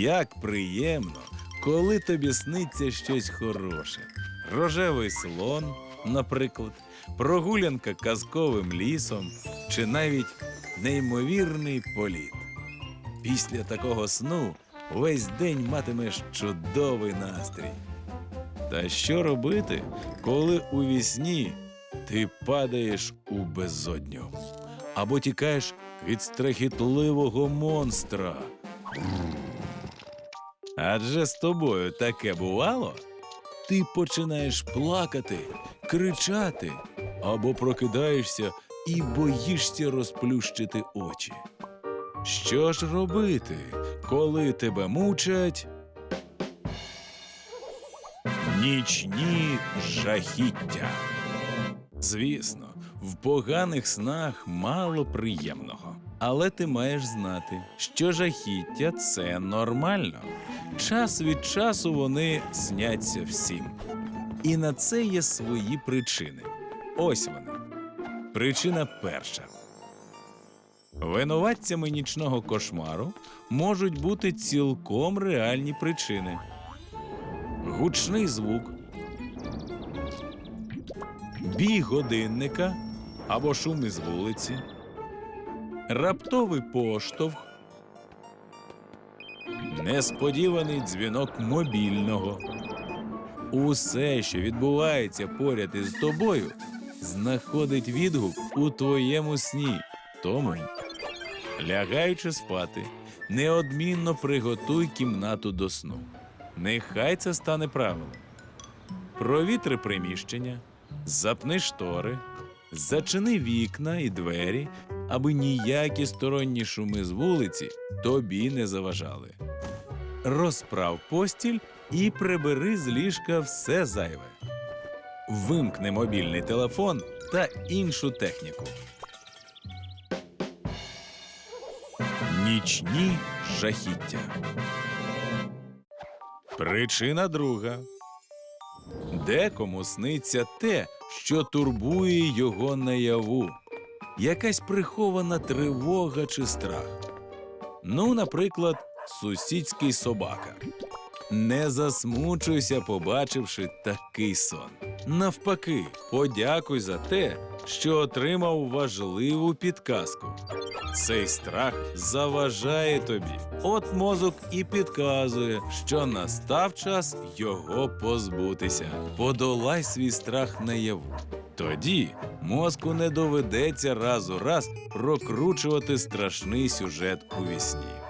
Як приємно, коли тобі сниться щось хороше. Рожевий слон, наприклад, прогулянка казковим лісом чи навіть неймовірний політ. Після такого сну весь день матимеш чудовий настрій. Та що робити, коли у вісні ти падаєш у безодню або тікаєш від страхітливого монстра? Адже з тобою таке бувало? Ти починаєш плакати, кричати або прокидаєшся і боїшся розплющити очі. Що ж робити, коли тебе мучать? Нічні жахіття. Звісно, в поганих снах мало приємного. Але ти маєш знати, що жахіття це нормально. Час від часу вони сняться всім. І на це є свої причини. Ось вони. Причина перша. Винуватцями нічного кошмару можуть бути цілком реальні причини. Гучний звук, бій годинника або шум із вулиці, раптовий поштовх, несподіваний дзвінок мобільного. Усе, що відбувається поряд із тобою, знаходить відгук у твоєму сні. Тому, лягаючи спати, неодмінно приготуй кімнату до сну. Нехай це стане правилом. Провітри приміщення, запни штори, зачини вікна і двері, аби ніякі сторонні шуми з вулиці тобі не заважали. Розправ постіль і прибери з ліжка все зайве. Вимкни мобільний телефон та іншу техніку. Нічні жахіття. Причина друга. Декому сниться те, що турбує його наяву. Якась прихована тривога чи страх. Ну, наприклад, сусідський собака. Не засмучуйся, побачивши такий сон. Навпаки, подякуй за те, що отримав важливу підказку. Цей страх заважає тобі. От мозок і підказує, що настав час його позбутися. Подолай свій страх наяву. Тоді мозку не доведеться раз у раз прокручувати страшний сюжет у вісні.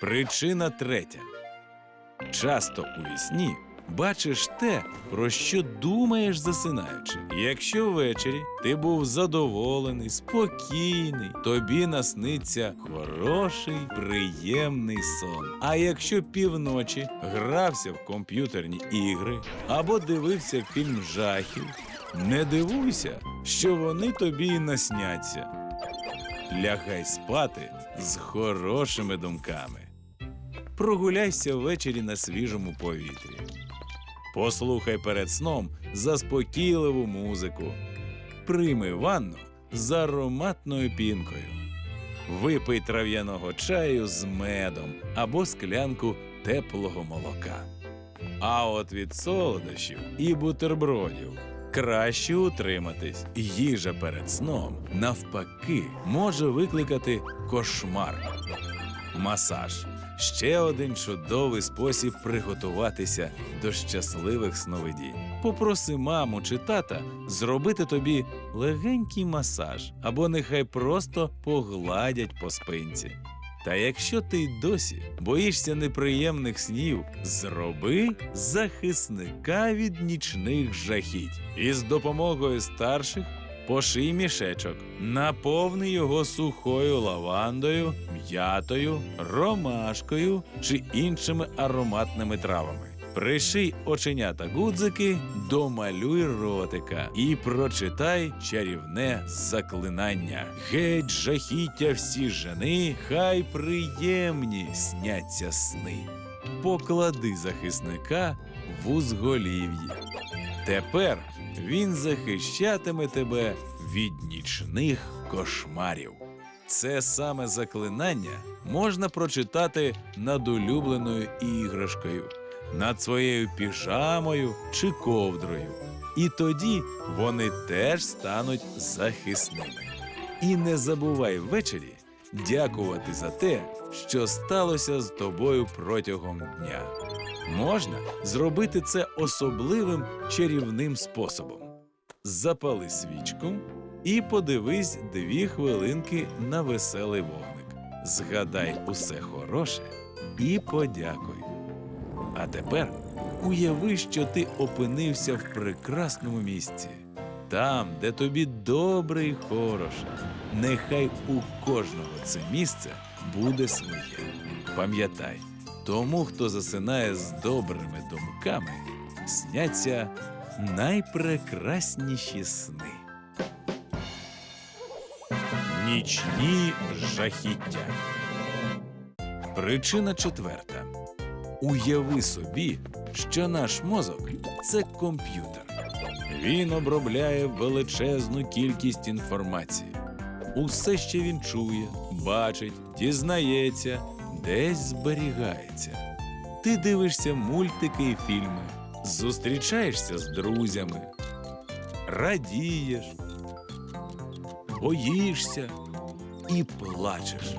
Причина третя. Часто у вісні бачиш те, про що думаєш засинаючи. Якщо ввечері ти був задоволений, спокійний, тобі насниться хороший, приємний сон. А якщо півночі грався в комп'ютерні ігри або дивився фільм жахів, не дивуйся, що вони тобі й насняться. Лягай спати з хорошими думками. Прогуляйся ввечері на свіжому повітрі. Послухай перед сном заспокійливу музику. Прийми ванну з ароматною пінкою. Випий трав'яного чаю з медом або склянку теплого молока. А от від солодощів і бутербродів краще утриматись. Їжа перед сном навпаки може викликати кошмар. Масаж ще один чудовий спосіб приготуватися до щасливих сновидінь. Попроси маму чи тата зробити тобі легенький масаж або нехай просто погладять по спинці. Та якщо ти й досі боїшся неприємних снів, зроби захисника від нічних жахіть. І з допомогою старших поший мішечок, наповни його сухою лавандою, м'ятою, ромашкою чи іншими ароматними травами. Приший оченята гудзики, домалюй ротика і прочитай чарівне заклинання. Геть жахіття всі жени, хай приємні сняться сни. Поклади захисника в узголів'я. Тепер він захищатиме тебе від нічних кошмарів. Це саме заклинання можна прочитати над улюбленою іграшкою, над своєю піжамою чи ковдрою. І тоді вони теж стануть захисними. І не забувай ввечері дякувати за те, що сталося з тобою протягом дня. Можна зробити це особливим чарівним способом. Запали свічку і подивись дві хвилинки на веселий вогник. Згадай усе хороше і подякуй. А тепер уяви, що ти опинився в прекрасному місці, там, де тобі добре і хороше. Нехай у кожного це місце буде своє. Пам'ятай, тому, хто засинає з добрими думками, сняться найпрекрасніші сни. Нічні жахіття. Причина четверта. Уяви собі, що наш мозок це комп'ютер. Він обробляє величезну кількість інформації. Усе, що він чує, бачить, дізнається, десь зберігається. Ти дивишся мультики і фільми, зустрічаєшся з друзями, радієш, боїшся і плачеш.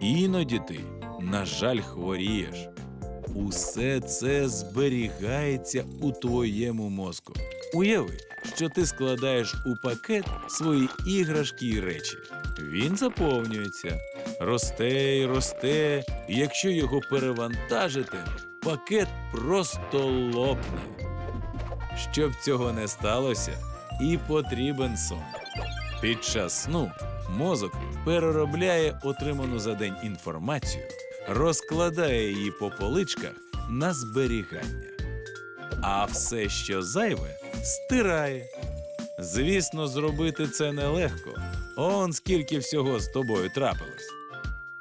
Іноді ти, на жаль, хворієш. Усе це зберігається у твоєму мозку. Уяви, що ти складаєш у пакет свої іграшки і речі. Він заповнюється, росте і росте, і якщо його перевантажити, пакет просто лопне. Щоб цього не сталося, і потрібен сон. Під час сну мозок переробляє отриману за день інформацію, розкладає її по поличках на зберігання. А все, що зайве, стирає. Звісно, зробити це нелегко. Он скільки всього з тобою трапилось.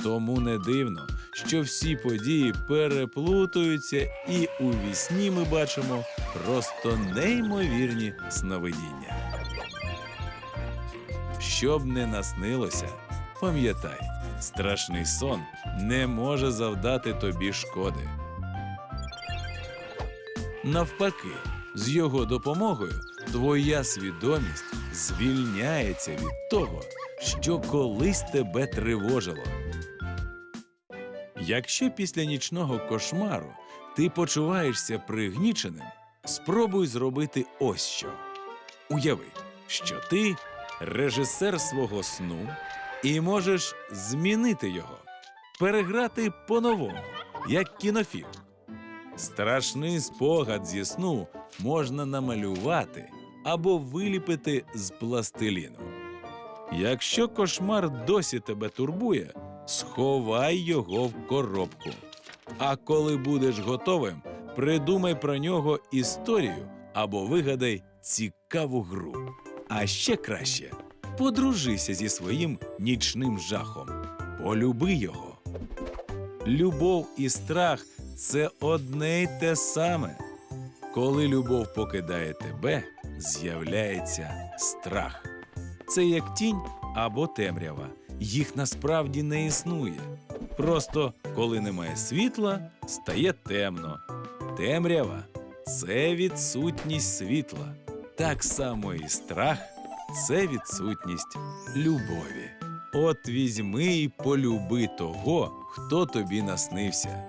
Тому не дивно, що всі події переплутуються, і у вісні ми бачимо просто неймовірні сновидіння. Щоб не наснилося, пам'ятай, страшний сон не може завдати тобі шкоди. Навпаки, з його допомогою твоя свідомість звільняється від того, що колись тебе тривожило. Якщо після нічного кошмару ти почуваєшся пригніченим, спробуй зробити ось що. Уяви, що ти режисер свого сну і можеш змінити його, переграти по-новому, як кінофільм. Страшний спогад зі сну можна намалювати або виліпити з пластиліну. Якщо кошмар досі тебе турбує, сховай його в коробку. А коли будеш готовим, придумай про нього історію або вигадай цікаву гру. А ще краще подружися зі своїм нічним жахом, полюби його. Любов і страх це одне й те саме. Коли любов покидає тебе, з'являється страх. Це як тінь або темрява. Їх насправді не існує. Просто коли немає світла, стає темно. Темрява це відсутність світла. Так само і страх це відсутність любові. От візьми і полюби того, хто тобі наснився.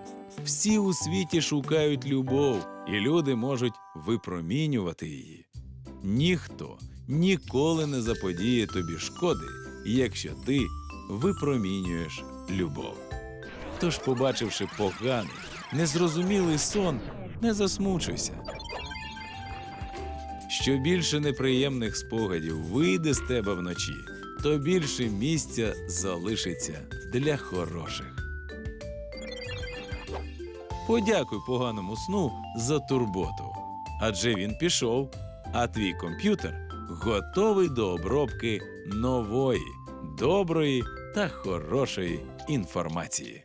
Всі у світі шукають любов, і люди можуть випромінювати її. Ніхто ніколи не заподіє тобі шкоди, якщо ти випромінюєш любов. Тож, побачивши поганий, незрозумілий сон, не засмучуйся. Що більше неприємних спогадів вийде з тебе вночі, то більше місця залишиться для хороших. Подякуй поганому сну за турботу. Адже він пішов, а твій комп'ютер готовий до обробки нової, доброї та хорошої інформації.